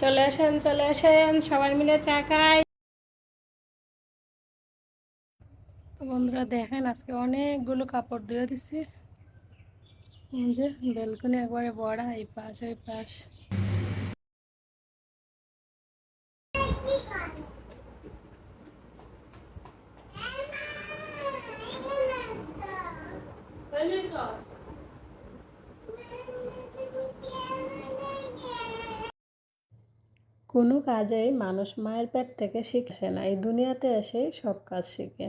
চলে আসেন চলে আসেন, সবাই মিলে চা খাই। বন্ধুরা দেখেন, আজকে অনেকগুলো কাপড় ধুয়ে দিচ্ছি যে, বেলকনি একবারে বড়া, এই পাশ, ওই পাশ। কোনো কাজেই মানুষ মায়ের পেট থেকে শিখছে না, এই দুনিয়াতে এসে সব কাজ শিখে।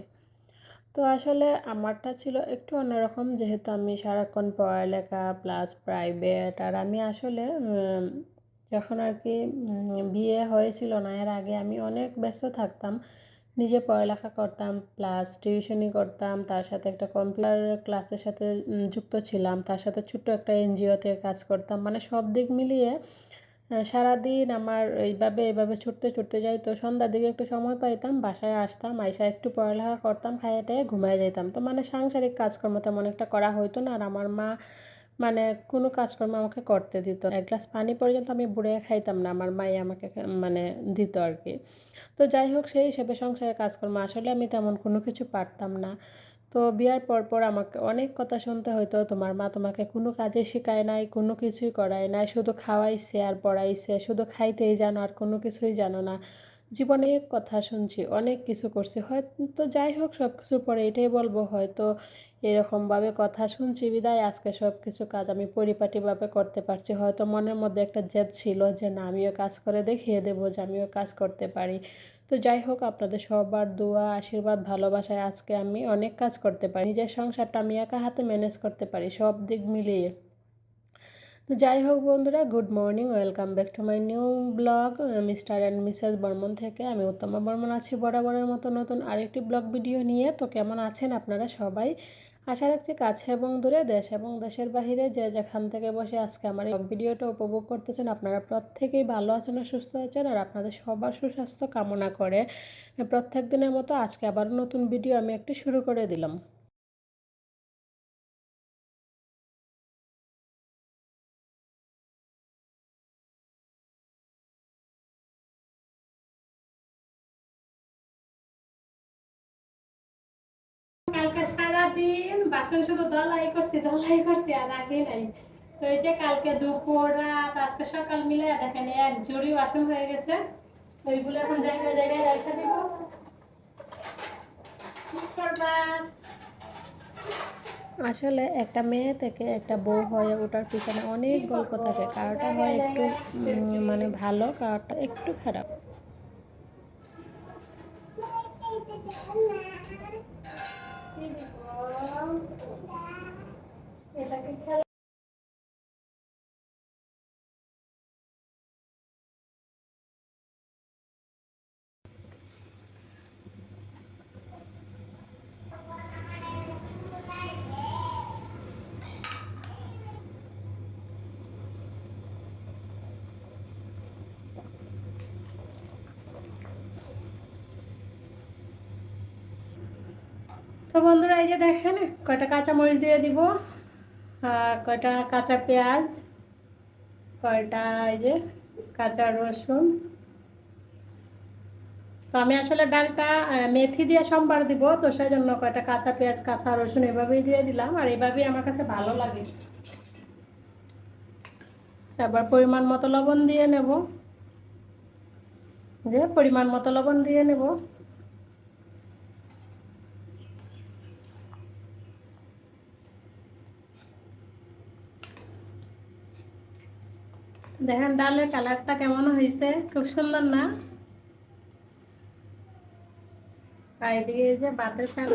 তো আসলে আমারটা ছিল একটু অন্যরকম, যেহেতু আমি সারাক্ষণ পড়ালেখা প্লাস প্রাইভেট আর আমি আসলে যখন আর কি বিয়ে হয়েছিল না, এর আগে আমি অনেক ব্যস্ত থাকতাম। নিজে পড়ালেখা করতাম প্লাস টিউশনি করতাম, তার সাথে একটা কম্পিউটার ক্লাসের সাথে যুক্ত ছিলাম। তার সাথে ছোট্ট একটা এনজিওতে কাজ করতাম মানে সব দিক মিলিয়ে সারাদিন আমার এইভাবে এইভাবে ছুটতে ছুটতে যাই। তো সন্ধ্যার দিকে একটু সময় পাইতাম, বাসায় আসতাম, আইসা একটু পড়ালেখা করতাম, খাইয়ে ঘুমায় যাইতাম। তো মানে সাংসারিক কাজকর্ম তেমন একটা করা হইতো না, আর আমার মা মানে কোনো কাজকর্ম আমাকে করতে দিত এক গ্লাস পানি পর্যন্ত আমি বুড়ে খাইতাম না, আমার মাই আমাকে মানে দিত আর কি। তো যাই হোক, সেই হিসেবে সংসারের কাজকর্ম, আসলে আমি তেমন কোনো কিছু পারতাম না। তো বিয়ার পরপর পর আমাকে অনেক কথা শুনতে হয়তো তোমার মা তোমাকে কোনো কাজে শেখায় নাই, কোনো কিছুই করায় নাই, শুধু খাওয়াইছে আর পড়াইছে, শুধু খাইতেই জানো আর কোনো কিছুই জানো না। জীবনে কথা শুনছি, অনেক কিছু করছি। হয়তো যাই হোক সব কিছুর পরে এটাই বলব, হয়তো এরকমভাবে কথা শুনছি, বিদায়, আজকে সব কিছু কাজ আমি পরিপাটিভাবে করতে পারছি। হয়তো মনের মধ্যে একটা জেদ ছিল যে, না, আমিও কাজ করে দেখিয়ে দেবো যে, আমিও কাজ করতে পারি। তো যাই হোক, আপনাদের সবার দোয়া, আশীর্বাদ, ভালোবাসায় আজকে আমি অনেক কাজ করতে পারি। নিজের সংসারটা আমি একা হাতে ম্যানেজ করতে পারি, সব দিক মিলিয়ে। তো যাই হোক বন্ধুরা, good morning, welcome back to my new blog. Mister and missus Barman থেকে আমি উত্তমা বর্মন আছি বরাবরের মতো নতুন আরেকটি ব্লগ ভিডিও নিয়ে। তো কেমন আছেন আপনারা সবাই? আশা রাখছি কাছে এবং দূরে দেশ এবং দেশের বাহিরে যে যেখান থেকে বসে আজকে আমার এই ভিডিওটা উপভোগ করতেছেন, আপনারা প্রত্যেকেই ভালো আছেন আর সুস্থ আছেন আর আপনাদের সবার সুস্বাস্থ্য কামনা করে। প্রত্যেক দিনের মতো আজকে আবার নতুন ভিডিও আমি একটু শুরু করে দিলাম। সারাদিন বাসন শুধু দলাই করছি দলাই করছি আর আগে নাই। তো এই যে কালকে দুপুর রাত আজকে সকাল মিলে দেখেন এক জুড়ি বাসন হয়ে গেছে। ওইগুলো এখন জায়গায় জায়গায় রেখে দিব। আসলে একটা মেয়ে থেকে একটা বউ হয়ে ওঠার পিছনে অনেক গল্প থাকে। কারোটা হয় একটু মানে ভালো কারোটা একটু খারাপ। তো বন্ধুরা, এই যে দেখেন, কয়টা কাঁচা মরিচ দিয়ে দিব, আর কয়টা কাঁচা পেঁয়াজ, কয়টা এই যে কাঁচা রসুন। তো আমি আসলে ডালটা মেথি দিয়ে সোমবার দিব, তো সেই জন্য কয়টা কাঁচা পেঁয়াজ, কাঁচা রসুন এভাবেই দিয়ে দিলাম, আর এভাবেই আমার কাছে ভালো লাগে। তারপর পরিমাণ মতো লবণ দিয়ে নেব। যে পরিমাণ মতো লবণ দিয়ে নেব। দেখেন ডালের কালারটা কেমন হয়েছে? খুব সুন্দর না? যে ফ্যান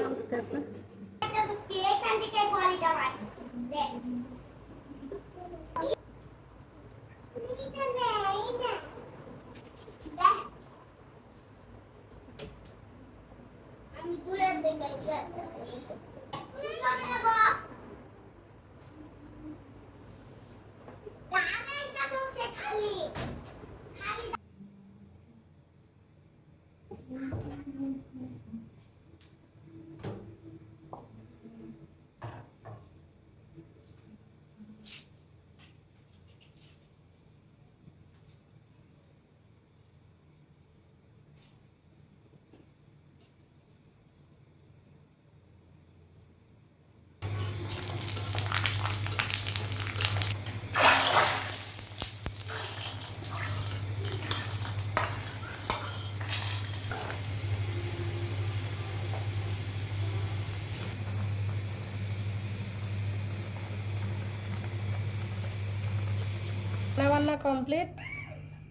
আমি দূরের দিকে রান্না কমপ্লিট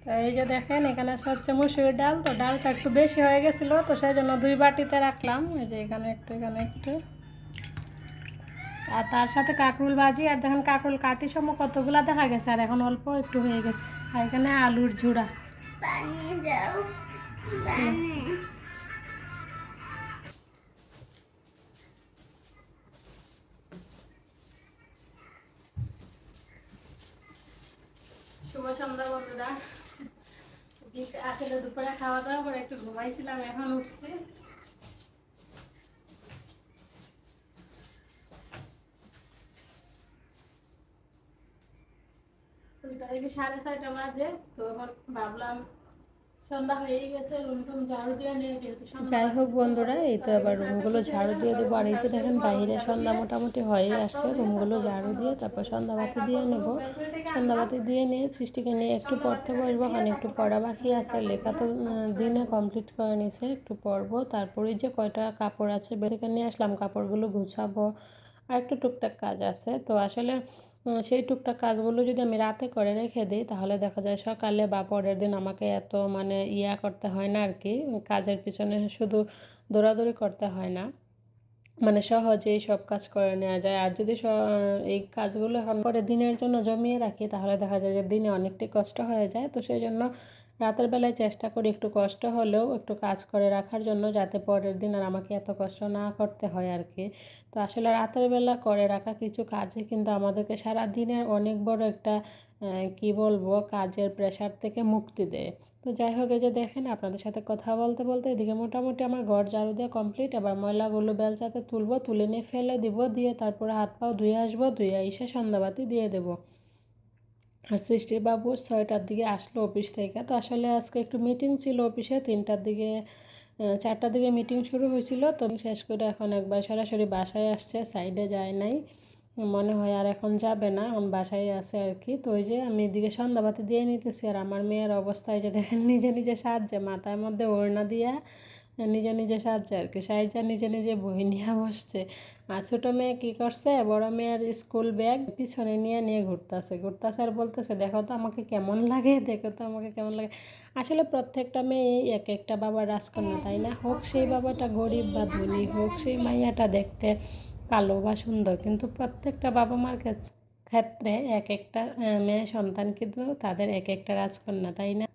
তো এই যে দেখেন, এখানে হচ্ছে মুসুরির ডাল। তো ডালটা একটু বেশি হয়ে গেছিল, তো সেই জন্য দুই বাটিতে রাখলাম। এই যে এখানে একটু এখানে একটু। আর তার সাথে কাঁকরুল ভাজি, আর দেখেন কাঁকরুল কাটি সময় কতগুলা দেখা গেছে, আর এখন অল্প একটু হয়ে গেছে। আর এখানে আলুর ঝুড়া। পানি করবে পানি শুভ সন্ধ্যা বন্ধুরা বিক- আসলে দুপুরে খাওয়া দাওয়া করে একটু ঘুমাইছিলাম, এখন উঠছে। সাড়ে ছয়টা বাজে, তো এখন ভাবলাম যাই হোক বন্ধুরা, এই তো এবার রুমগুলো ঝাড়ু দিয়ে দেবো। আর এই যে দেখেন, বাইরে সন্ধ্যা মোটামুটি হয়ে আসছে। রুমগুলো ঝাড়ু দিয়ে তারপর সন্ধ্যাবাতি দিয়ে নেব। সন্ধ্যাবাতি দিয়ে নিয়ে সৃষ্টিকে নিয়ে একটু পড়তে বসবো। কারণ একটু পড়া বাকি আছে। লেখা তো দিনে কমপ্লিট করে নিয়েছে। একটু পড়ব। তারপরে যে কয়টা কাপড় আছে বেরোকে নিয়ে আসলাম। কাপড়গুলো গুছাবো। আর একটু টুকটাক কাজ আছে। তো আসলে সেই টুকটাক কাজগুলো যদি আমি রাতে করে রেখে দিই, তাহলে দেখা যায় সকালে বা পরের দিন আমাকে এত মানে ইয়া করতে হয় না আর কি। কাজের পিছনে শুধু দৌড়াদৌড়ি করতে হয় না। মানে সহজেই সব কাজ করে নেওয়া যায়। আর যদি এই কাজগুলো এখন পরে দিনের জন্য জমিয়ে রাখি, তাহলে দেখা যায় যে দিনে অনেকটাই কষ্ট হয়ে যায়। তো সেই জন্য রাতের বেলায় চেষ্টা করি একটু কষ্ট হলেও একটু কাজ করে রাখার জন্য যাতে পরের দিন আর আমাকে এত কষ্ট না করতে হয় আর কি। তো আসলে রাতের বেলা করে রাখা কিছু কাজে কিন্তু আমাদেরকে সারা দিনের অনেক বড় একটা কি বলব, কাজের প্রেশার থেকে মুক্তি দেয়। তো যাই হোক, এই যে দেখেন, আপনাদের সাথে কথা বলতে বলতে এদিকে মোটামুটি আমার ঘর ঝাড়ু দেওয়া কমপ্লিট আবার ময়লাগুলো বেলচাতে তুলবো, তুলে নিয়ে ফেলে দিব, দিয়ে তারপরে হাত পাও ধুয়ে আসব, ধুয়ে এসে সন্ধ্যাবাতি দিয়ে দেবো। আর বাবু ছয়টার দিকে আসলো অফিস থেকে। তো আসলে আজকে একটু মিটিং ছিল অফিসে, তিনটার দিকে চারটার দিকে মিটিং শুরু হয়েছিল। তো শেষ করে এখন একবার সরাসরি বাসায় আসছে সাইডে যায় নাই। মনে হয় আর এখন যাবে না, এখন বাসায় আছে আর কি। তো ওই যে আমি এদিকে সন্ধ্যাবাতি দিয়ে নিতেছি। আর আমার মেয়ের অবস্থায় যে দেখেন, নিজে নিজে সাজছে, মাথার মধ্যে ওড়না দিয়া নিজে নিজে সাজছে আর কি। সাইজা নিজে নিজে বই নিয়ে বসছে। আর ছোটো মেয়ে কী করছে? বড় মেয়ের স্কুল ব্যাগ পিছনে নিয়ে নিয়ে ঘুরতেছে। ঘুরতেছে আর বলতেছে, দেখো তো আমাকে কেমন লাগে, দেখো তো আমাকে কেমন লাগে। আসলে প্রত্যেকটা মেয়ে এক একটা বাবার রাজকন্যা, তাই না? হোক সেই বাবাটা গরিব বা ধনী, হোক সেই মাইয়াটা দেখতে কালো বা সুন্দর, কিন্তু প্রত্যেকটা বাবা মার ক্ষেত্রে এক একটা মেয়ে সন্তান কিন্তু তাদের এক একটা রাজকন্যা, তাই না?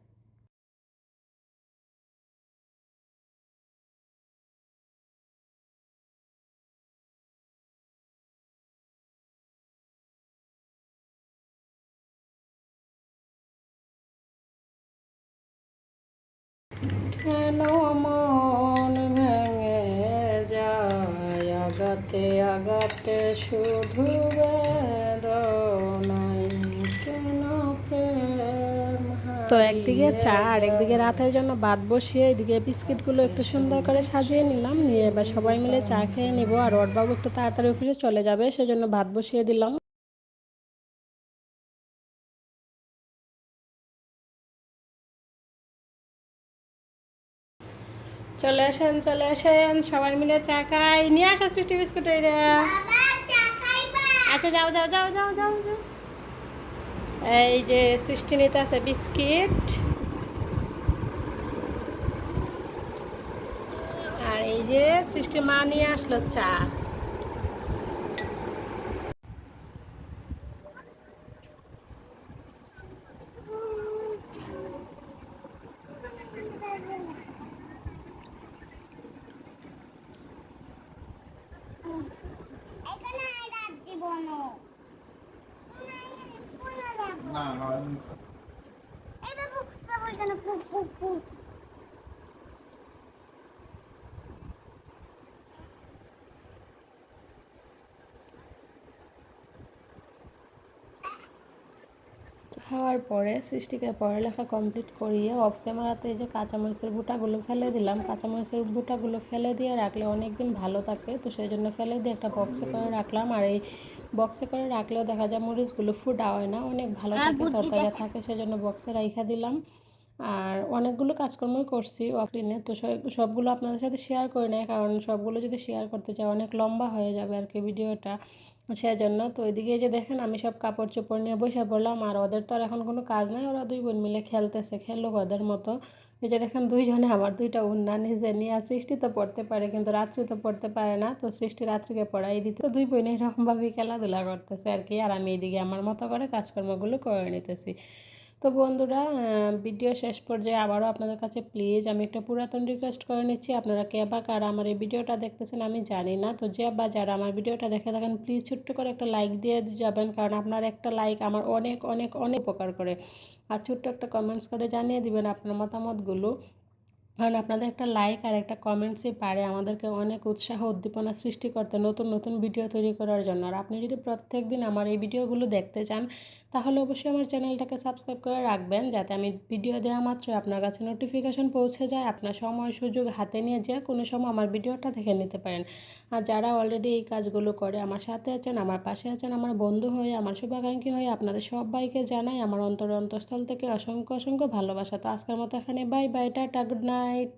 কেন মন ভেঙে যায়? আগাতে আগাতে শুধু তো একদিকে চা আর একদিকে রাতের জন্য ভাত বসিয়ে এদিকে বিস্কিটগুলো একটু সুন্দর করে সাজিয়ে নিলাম। নিয়ে এবার সবাই মিলে চা খেয়ে নিব। আর ওর বাবু একটু তাড়াতাড়ি অফিসে চলে যাবে, সেজন্য ভাত বসিয়ে দিলাম। চলে আসেন চলে আসেন, সবাই মিলে চা খাই। নিয়ে আসা সৃষ্টি বিস্কুট খাইবা আচ্ছা যাও যাও যাও যাও যাও যাও। এই যে সৃষ্টি নিতে আছে বিস্কিট। আর এই যে সৃষ্টি মা নিয়ে আসলো চা এখানে রাত দিব না না না এই বাবু বাবু এখানে পুক পুক পুক খাওয়ার পরে সৃষ্টিকে পড়ালেখা কমপ্লিট করিয়ে অফ ক্যামেরাতে এই যে কাঁচামরিচের বুটাগুলো ফেলে দিলাম কাঁচামরিচের বুটাগুলো ফেলে দিয়ে রাখলে অনেক দিন ভালো থাকে তো সেই জন্য ফেলে দিয়ে একটা বক্সে করে রাখলাম। আর এই বক্সে করে রাখলেও দেখা যায় মরিচগুলো ফুটা হয় না। অনেক ভালো থাকে তরতাজা থাকে সেজন্য বক্সে রাইখা দিলাম। আর অনেকগুলো কাজকর্মই করছি অফলাইনে তো সব- সবগুলো আপনাদের সাথে শেয়ার করে নেয় কারণ সবগুলো যদি শেয়ার করতে চাই অনেক লম্বা হয়ে যাবে আর কি ভিডিওটা। সেজন্য তো ওইদিকে যে দেখেন আমি সব কাপড় চোপড় নিয়ে বসে পড়লাম আর ওদের তো আর এখন কোনো কাজ নাই ওরা দুই বোন মিলে খেলতেছে খেলুক ওদের মতো। এই যে দেখেন, দুইজনে আমার দুইটা উন্না নিজে নিয়ে সৃষ্টি তো পড়তে পারে, কিন্তু রাত্রি তো পড়তে পারে না, তো সৃষ্টি রাত্রিকে পড়াই দিতে। তো দুই বোন এরকমভাবেই খেলাধুলা করতেছে আর কি, আর আমি এদিকে আমার মতো করে কাজকর্মগুলো করে নিতেছি। তো বন্ধুরা ভিডিও শেষ পর্যায়ে আবারও আপনাদের কাছে প্লিজ আমি একটা পুরাতন রিকোয়েস্ট করে নিচ্ছি। আপনারা কে বা কারা আমার এই ভিডিওটা দেখতেছেন আমি জানি না। তো যে বা যারা আমার ভিডিওটা দেখে থাকেন প্লিজ ছোট্ট করে একটা লাইক দিয়ে যাবেন, কারণ আপনার একটা লাইক আমার অনেক অনেক অনেক উপকার করে। আর ছোট্ট একটা কমেন্টস করে জানিয়ে দিবেন আপনার মতামতগুলো। কারণ আপনাদের একটা লাইক আর একটা কমেন্টসই পারে আমাদেরকে অনেক উৎসাহ, উদ্দীপনা সৃষ্টি করতে নতুন নতুন ভিডিও তৈরি করার জন্য। আর আপনি যদি প্রত্যেক দিন আমার এই ভিডিওগুলো দেখতে চান তাহলে অবশ্যই আমার চ্যানেলটাকে সাবস্ক্রাইব করে রাখবেন যাতে আমি ভিডিও দেওয়া মাত্র আপনার কাছে নোটিফিকেশন পৌঁছে যায়। আপনার সময়, সুযোগ হাতে নিয়ে যে কোনো সময় আমার ভিডিওটা দেখে নিতে পারেন। আর যারা অলরেডি এই কাজগুলো করে, আমার সাথে আছেন, আমার পাশে আছেন, আমার বন্ধু হয়ে, আমার শুভাকাঙ্ক্ষী হয়ে, আপনাদের সবাইকে জানাই আমার অন্তর অন্তঃস্থল থেকে অসংখ্য অসংখ্য ভালোবাসা। তো আজকের মতো এখানে bye bye tata good night